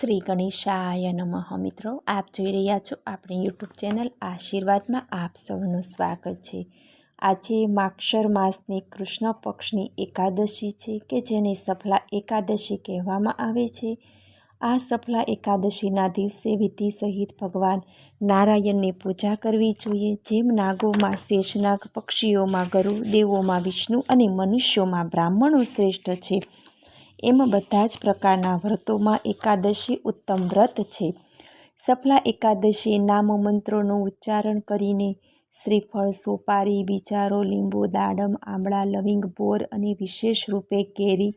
શ્રી ગણેશાય નમઃ. મિત્રો, આપ જોઈ રહ્યા છો આપણી યુટ્યુબ ચેનલ આશીર્વાદમાં આપ સૌનું સ્વાગત છે. આજે માક્ષર માસની કૃષ્ણ પક્ષની એકાદશી છે કે જેને સફલા એકાદશી કહેવામાં આવે છે. આ સફલા એકાદશીના દિવસે વિધિ સહિત ભગવાન નારાયણની પૂજા કરવી જોઈએ, જેમ નાગોમાં શેષનાગ પક્ષીઓમાં ગરુ દેવોમાં વિષ્ણુ અને મનુષ્યોમાં બ્રાહ્મણો શ્રેષ્ઠ છે. એમ બધા જ પ્રકારના વ્રતોમાં એકાદશી ઉત્તમ વ્રત છે. સફલા એકાદશી નામ મંત્રોનું ઉચ્ચારણ કરીને શ્રીફળ, સોપારી, બિચારો, લીંબુ, દાડમ આંબળા લવિંગ, બોર અને વિશેષ રૂપે કેરી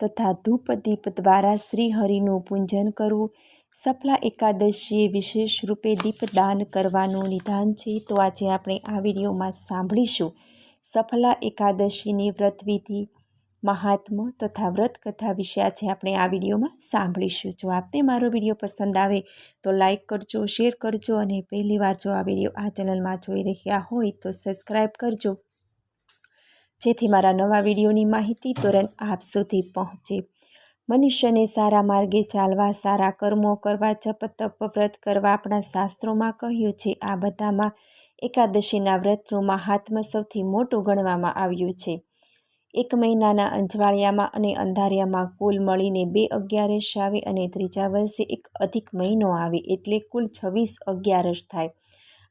તથા ધૂપ દીપ દ્વારા શ્રીહરિનું પૂજન કરવું. સફલા એકાદશીએ વિશેષ રૂપે દીપદાન કરવાનું નિધાન છે. તો આજે આપણે આ વિડીયોમાં સાંભળીશું સફલા એકાદશીની વ્રતવિધિ મહાત્મ તથા વ્રત કથા વિશે આજે આપણે આ વિડીયોમાં સાંભળીશું. જો આપને મારો વીડિયો પસંદ આવે તો લાઈક કરજો, શેર કરજો અને પહેલી વાર જો આ વીડિયો આ ચેનલમાં જોઈ રહ્યા હોય તો સબસ્ક્રાઈબ કરજો. જેથી મારા નવા વિડીયોની માહિતી તુરંત આપ સુધી પહોંચે. મનુષ્યને સારા માર્ગે ચાલવા, સારા કર્મો કરવા જપ તપ વ્રત કરવા આપણા શાસ્ત્રોમાં કહ્યું છે, આ બધામાં એકાદશીના વ્રતનું મહાત્મ સૌથી મોટું ગણવામાં આવ્યું છે. એક મહિનાના અંજવાળિયામાં અને અંધારિયામાં કુલ મળીને બે અગિયારસ આવે અને ત્રીજા વર્ષે એક અધિક મહિનો આવે એટલે કુલ છવ્વીસ અગિયારસ થાય.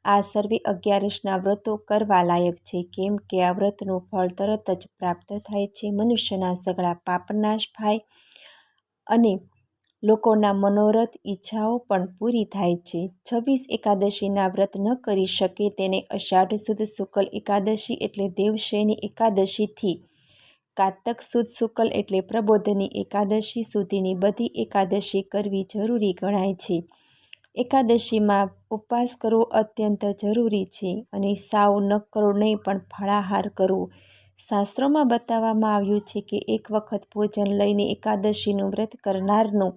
આ સર્વે અગિયારસના વ્રતો કરવા લાયક છે. કેમ કે આ વ્રતનું ફળ તરત જ પ્રાપ્ત થાય છે. મનુષ્યના સગળા પાપનાશ થાય અને લોકોના મનોરથ ઈચ્છાઓ પણ પૂરી થાય છે. છવ્વીસ એકાદશીના વ્રત ન કરી શકે તેને અષાઢ સુદ શુક્લ એકાદશી એટલે દેવશયની એકાદશીથી કારતક સુદ શુક્લ એટલે પ્રબોધની એકાદશી સુધીની બધી એકાદશી કરવી જરૂરી ગણાય છે. એકાદશીમાં ઉપવાસ કરવો અત્યંત જરૂરી છે અને સાવ ન કરો નહીં પણ ફળાહાર કરવો. શાસ્ત્રોમાં બતાવવામાં આવ્યું છે કે એક વખત ભોજન લઈને એકાદશીનું વ્રત કરનારનું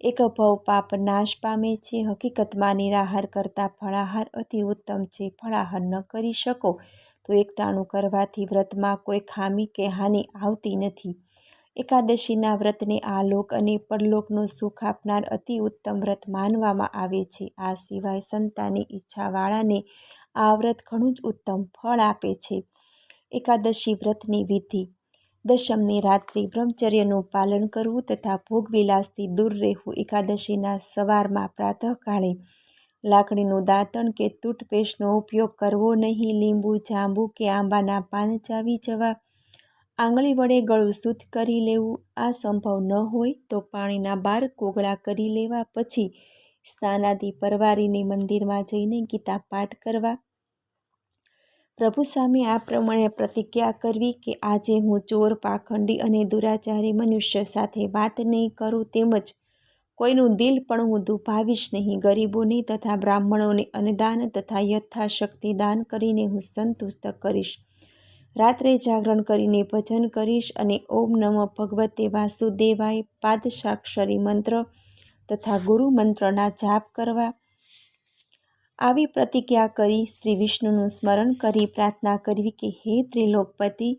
એક ભવ પાપ નાશ પામે છે. હકીકતમાં નિરાહાર કરતાં ફળાહાર અતિ ઉત્તમ છે. ફળાહાર ન કરી શકો. તો એકટાણું કરવાથી વ્રતમાં કોઈ ખામી કે હાનિ આવતી નથી. એકાદશીના વ્રતને આલોક અને પરલોકનું સુખ આપનાર અતિ ઉત્તમ વ્રત માનવામાં આવે છે. આ સિવાય સંતાની ઈચ્છાવાળાને આ વ્રત ઘણું જ ઉત્તમ ફળ આપે છે. એકાદશી વ્રતની વિધિ. દશમની રાત્રિ બ્રહ્મચર્યનું પાલન કરવું તથા ભોગવિલાસથી દૂર રહેવું એકાદશીના સવારમાં પ્રાતઃકાળે લાકડીનું દાંતણ કે ટૂથપેસ્ટનો ઉપયોગ કરવો નહીં, લીંબુ, જાંબુ કે આંબાના પાન ચાવી જવા. આંગળી વડે ગળું શુદ્ધ કરી લેવું. આ સંભવ ન હોય તો પાણીના બાર કોગળા કરી લેવા પછી સ્નાનાદિ પરવારીને મંદિરમાં જઈને ગીતા પાઠ કરવા. પ્રભુ સામે આ પ્રમાણે પ્રતિજ્ઞા કરવી કે આજે હું ચોર, પાખંડી અને દુરાચારી મનુષ્ય સાથે વાત નહીં કરું તેમજ કોઈનું દિલ પણ હું દુભાવીશ નહીં. ગરીબોને તથા બ્રાહ્મણોને અન્નદાન તથા યથાશક્તિ દાન કરીને હું સંતુષ્ટ કરીશ. રાત્રે જાગરણ કરીને ભજન કરીશ અને ઓમ નમઃ ભગવતે વાસુદેવાય પાદશાક્ષરી મંત્ર તથા ગુરુ મંત્રના જાપ કરવા. આવી પ્રતિજ્ઞા કરી શ્રી વિષ્ણુનું સ્મરણ કરી પ્રાર્થના કરવી કે હે ત્રિલોકપતિ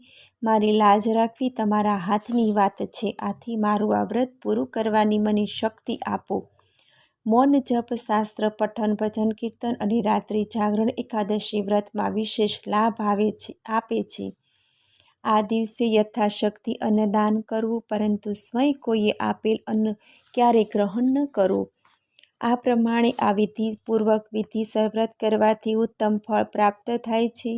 મારી લાજ રાખવી તમારા હાથની વાત છે. આથી મારું આ વ્રત પૂરું કરવાની મને શક્તિ આપો. મૌન જપ, શાસ્ત્ર, પઠન, ભજન, કીર્તન અને રાત્રિ જાગરણ એકાદશી વ્રતમાં વિશેષ લાભ આવે છે, આપે છે. આ દિવસે યથાશક્તિ અન્નદાન કરવું, પરંતુ સ્વયં કોઈએ આપેલ અન્ન ક્યારેય ગ્રહણ ન કરવું? આ પ્રમાણે આ વિધિપૂર્વક વિધિ વ્રત કરવાથી ઉત્તમ ફળ પ્રાપ્ત થાય છે.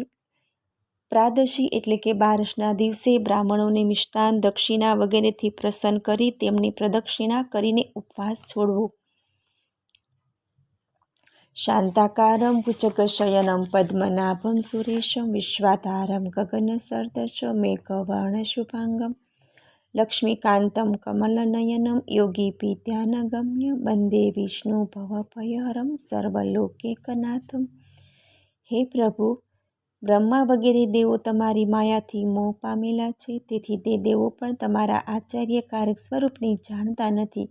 પ્રાદશી એટલે કે બારસના દિવસે બ્રાહ્મણોને મિષ્ટાન, દક્ષિણા વગેરેથી પ્રસન્ન કરી તેમની પ્રદક્ષિણા કરીને ઉપવાસ છોડવો. શાંતાકારમ ભુજગશયનમ પદ્મનાભમ સુરેશમ વિશ્વાધારમ ગગન સરદશ મેઘવર્ણ શુભાંગમ લક્ષ્મીકાંતમ કમલનયનમ યોગી ધ્યાનગમ્ય વંદે વિષ્ણુ ભવભયહરમ સર્વલોકેકનાથમ હે પ્રભુ બ્રહ્મા વગેરે દેવો તમારી માયાથી મોહ પામેલા છે, તેથી તે દેવો પણ તમારા આચાર્યકારક સ્વરૂપને જાણતા નથી.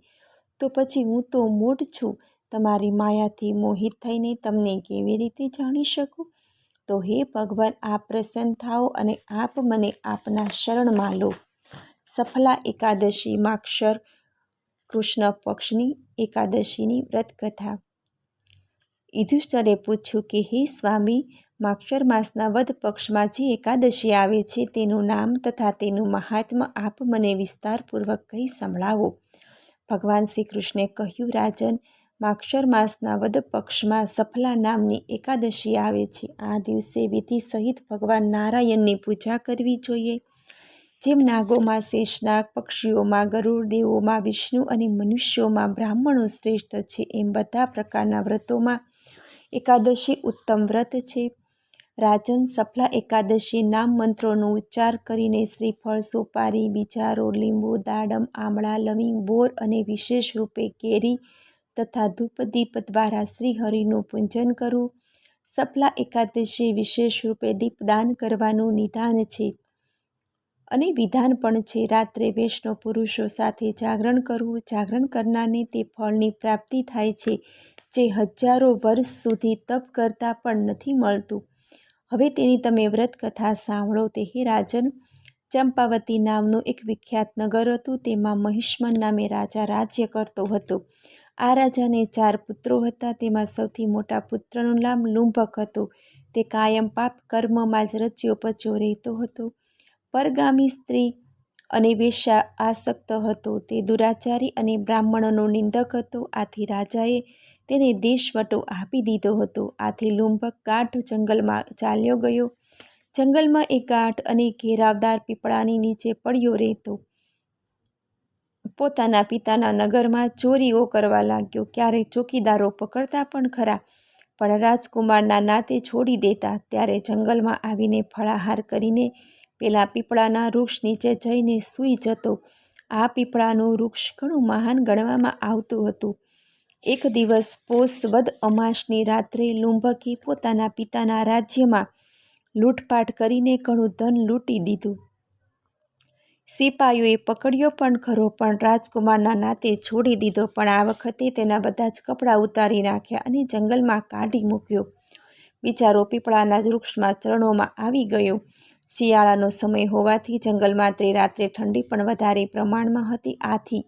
તો પછી હું તો મૂઢ છું, તમારી માયાથી મોહિત થઈને તમને કેવી રીતે જાણી શકું? તો હે ભગવાન આપ પ્રસન્ન થાઓ અને આપ મને આપના શરણમાં લો. સફલા એકાદશી માક્ષર કૃષ્ણ પક્ષની એકાદશીની વ્રતકથા. યુધિષ્ઠરે પૂછ્યું કે, હે સ્વામી માક્ષર માસના વધ પક્ષમાં જે એકાદશી આવે છે તેનું નામ તથા તેનું મહાત્મ્ય આપ મને વિસ્તારપૂર્વક કહી સંભળાવો. ભગવાન શ્રી કૃષ્ણે કહ્યું, રાજન માક્ષર માસના વધ પક્ષમાં સફલા નામની એકાદશી આવે છે. આ દિવસે વિધિ સહિત ભગવાન નારાયણની પૂજા કરવી જોઈએ. જેમ નાગોમાં શેષનાગ પક્ષીઓમાં ગરુડ, દેવોમાં વિષ્ણુ અને મનુષ્યોમાં બ્રાહ્મણો શ્રેષ્ઠ છે, એમ બધા પ્રકારના વ્રતોમાં એકાદશી ઉત્તમ વ્રત છે. રાજન સફલા એકાદશી નામ મંત્રોનો ઉચ્ચાર કરીને શ્રીફળ, સોપારી બિચારો લીંબુ, દાડમ, આમળા, લવિંગ, બોર અને વિશેષ રૂપે કેરી તથા ધૂપદીપ દ્વારા શ્રીહરિનું પૂજન કરવું સફલા એકાદશી વિશેષ રૂપે દીપદાન કરવાનું નિદાન છે અને વિધાન પણ છે. રાત્રે વૈષ્ણવ પુરુષો સાથે જાગરણ કરવું. જાગરણ કરનારને તે ફળની પ્રાપ્તિ થાય છે જે હજારો વર્ષ સુધી તપ કરતાં પણ નથી મળતું. હવે તેની તમે વ્રત કથા સાંભળો. તે હે રાજન ચંપાવતી નામનું એક વિખ્યાત નગર હતું. તેમાં મહિષ્મન નામે રાજા રાજ્ય કરતો હતો. આ રાજાને ચાર પુત્રો હતા. તેમાં સૌથી મોટા પુત્રનું નામ લુંભક હતું. તે કાયમ પાપ કર્મમાં જ રચ્યો પચ્યો રહેતો હતો. પરગામી સ્ત્રી અને વેશ્યા આસક્ત હતો. તે દુરાચારી અને બ્રાહ્મણોનો નિંદક હતો. આથી રાજાએ તેને દેશવટો આપી દીધો હતો. આથી લુંભક કાઠ જંગલમાં ચાલ્યો ગયો. જંગલમાં એ કાઠ અને ઘેરાવદાર પીપળાની નીચે પડ્યો રહેતો. પોતાના પિતાના નગરમાં ચોરીઓ કરવા લાગ્યો. ક્યારેક ચોકીદારો પકડતા પણ ખરા, પણ રાજકુમારના નાતે છોડી દેતા. ત્યારે જંગલમાં આવીને ફળાહાર કરીને પેલા પીપળાના વૃક્ષ નીચે જઈને સૂઈ જતો. આ પીપળાનું વૃક્ષ ઘણું મહાન ગણવામાં આવતું હતું. એક દિવસ પોષ વદ અમાસની રાત્રે લુંભકે પોતાના પિતાના રાજ્યમાં લૂંટપાટ કરીને ઘણું ધન લૂંટી દીધું. સિપાઈઓએ પકડ્યો પણ ખરો, પણ રાજકુમારના નાતે છોડી દીધો, પણ આ વખતે તેના બધા જ કપડાં ઉતારી નાખ્યા અને જંગલમાં કાઢી મૂક્યો. બિચારો પીપળાના વૃક્ષમાં ચરણોમાં આવી ગયો. શિયાળાનો સમય હોવાથી જંગલમાં તે રાત્રે ઠંડી પણ વધારે પ્રમાણમાં હતી. આથી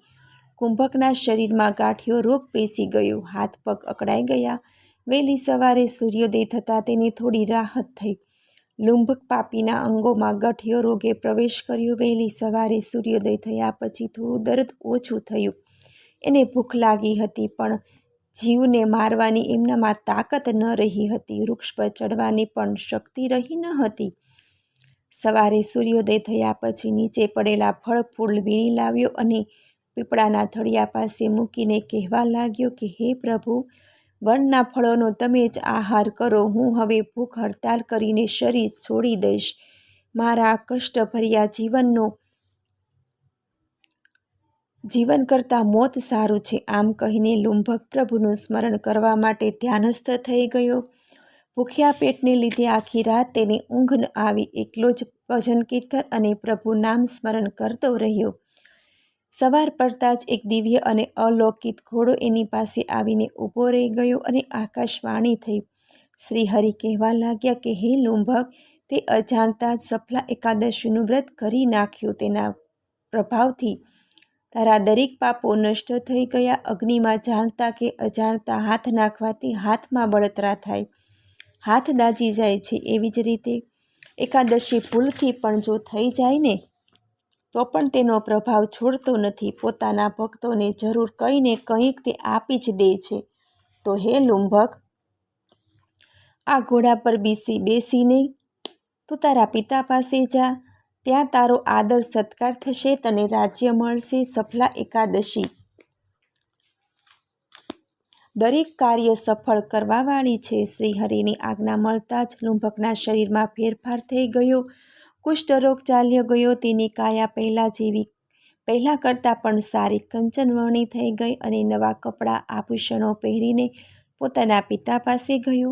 કુંભકના શરીરમાં ગાંઠિયો રોગ પેસી ગયો. હાથ પગ અકળાઈ ગયા. વહેલી સવારે સૂર્યોદય થતાં તેને થોડી રાહત થઈ. લુંભક પાપીના અંગોમાં ગઠિયો રોગે પ્રવેશ કર્યો. વહેલી સવારે સૂર્યોદય થયા પછી થોડું દર્દ ઓછું થયું. એને ભૂખ લાગી હતી, પણ જીવને મારવાની એમનામાં તાકાત ન રહી હતી. વૃક્ષ પર ચડવાની પણ શક્તિ રહી ન હતી. સવારે સૂર્યોદય થયા પછી નીચે પડેલા ફળ ફૂલ વીણી લાવ્યો અને પીપળાના થળિયા પાસે મૂકીને કહેવા લાગ્યો કે, હે પ્રભુ, વનના ફળોનો તમે જ આહાર કરો. હું હવે ભૂખ હડતાલ કરીને શરીર છોડી દઈશ. મારા કષ્ટભર્યા જીવનનો, જીવન કરતાં મોત સારું છે. આમ કહીને લુંભક પ્રભુનું સ્મરણ કરવા માટે ધ્યાનસ્થ થઈ ગયો. ભૂખ્યા પેટને લીધે આખી રાત તેને ઊંઘ ન આવી. એકલો જ ભજન કીર્તન અને પ્રભુ નામ સ્મરણ કરતો રહ્યો. સવાર પડતાં જ એક દિવ્ય અને અલૌકિક ઘોડો એની પાસે આવીને ઊભો રહી ગયો અને આકાશવાણી થઈ. શ્રી હરિ કહેવા લાગ્યા કે, હે લુંભક, તે અજાણતા જ સફલા એકાદશીનું વ્રત કરી નાખ્યું તેના પ્રભાવથી. તારા દરેક પાપો નષ્ટ થઈ ગયા, અગ્નિમાં જાણતા કે અજાણતા હાથ નાખવાથી હાથમાં બળતરા થાય. હાથ દાજી જાય છે એવી જ રીતે. એકાદશી ભૂલથી પણ જો થઈ જાય ને તો પણ તેનો પ્રભાવ છોડતો નથી. પોતાના ભક્તોને જરૂર કંઈ કંઈક તે આપી જ દે છે. તો હે લુંભક, આ ઘોડા પર બેસી બેસીને તું તારા પિતા પાસે જા. ત્યાં તારો આદર સત્કાર થશે, તને રાજ્ય મળશે. સફલા એકાદશી. દરેક કાર્ય સફળ કરવાવાળી છે. શ્રીહરિની આજ્ઞા મળતા જ લુંભકના શરીરમાં ફેરફાર થઈ ગયો. કુષ્ઠરોગ ચાલ્યો ગયો. તેની કાયા પહેલાં જેવી, પહેલાં કરતાં પણ સારી કંચનવર્ણી થઈ ગઈ અને નવા કપડાં, આભૂષણો પહેરીને પોતાના પિતા પાસે ગયો.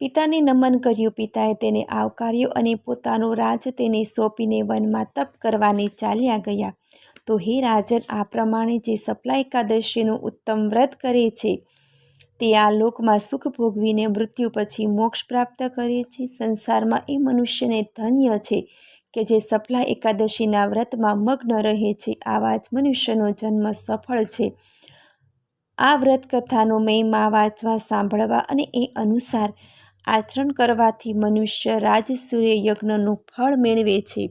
પિતાને નમન કર્યું. પિતાએ તેને આવકાર્યો અને પોતાનો રાજ તેને સોંપીને વનમાં તપ કરવાને ચાલ્યા ગયા. તો હે રાજન, આ પ્રમાણે જે સપ્લા એકાદશીનું ઉત્તમ વ્રત કરે છે તે આ લોકમાં સુખ ભોગવીને મૃત્યુ પછી મોક્ષ પ્રાપ્ત કરે છે. સંસારમાં એ મનુષ્યને ધન્ય છે કે જે સફલા એકાદશીના વ્રતમાં મગ્ન રહે છે. આવા જ મનુષ્યનો જન્મ સફળ છે. આ વ્રત કથાનો મહિમા વાંચવા, સાંભળવા અને એ અનુસાર આચરણ કરવાથી મનુષ્ય રાજસૂર્ય યજ્ઞનું ફળ મેળવે છે.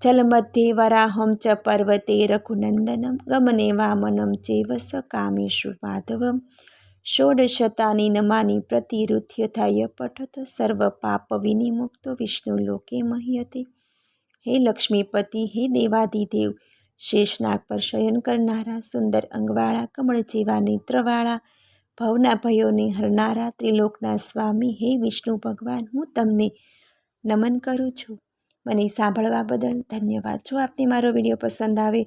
જલમધ્યે વરાહમ ચ પર્વતે રઘુનંદનમ ગમને વામનમ ચેવ સ કામેશુ માધવમ. ષોડશતાની નમાની પ્રતિરુથ્યથાય પઠત સર્વ પાપ વિનિમુક્તો વિષ્ણુ લોકે મહ્યતે. હે લક્ષ્મીપતિ, હે દેવાધિદેવ શેષનાગ પર શયન કરનારા, સુંદર અંગવાળા, કમળ જેવા નેત્રવાળા, ભવના ભયોને હરનારા, ત્રિલોકના સ્વામી, હે વિષ્ણુ ભગવાન, હું તમને નમન કરું છું. મને સાંભળવા બદલ ધન્યવાદ. જો આપને મારો વીડિયો પસંદ આવે